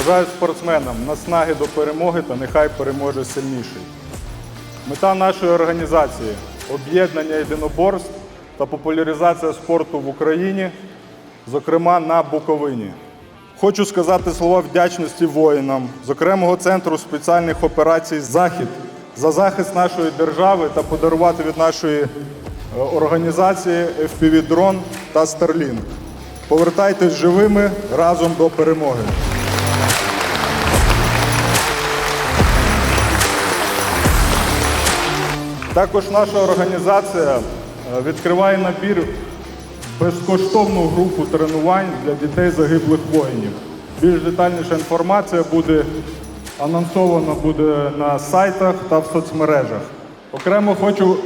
Бажаю спортсменам наснаги до перемоги та нехай переможе сильніший. Мета нашої організації об'єднання єдиноборств та популяризація спорту в Україні, зокрема на Буковині. Хочу сказати слова вдячності воїнам з окремого центру спеціальних операцій Захід за захист нашої держави та подарувати від нашої е, організації FPV-дрон та Starlink. Повертайтесь живими разом до перемоги. Також наша організація е, відкриває набір безкоштовну групу тренувань для дітей загиблих воїнів. Більш детальніша інформація буде анонсована буде на сайтах та в соцмережах. Окремо хочу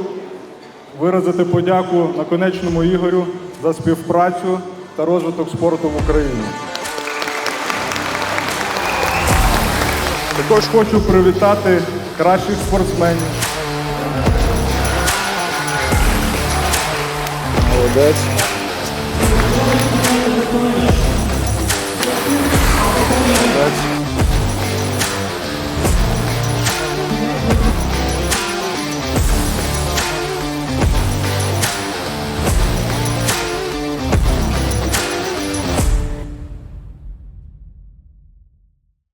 виразити подяку наконечному Ігорю за співпрацю та розвиток спорту в Україні. Також хочу привітати кращих спортсменів. Молодець.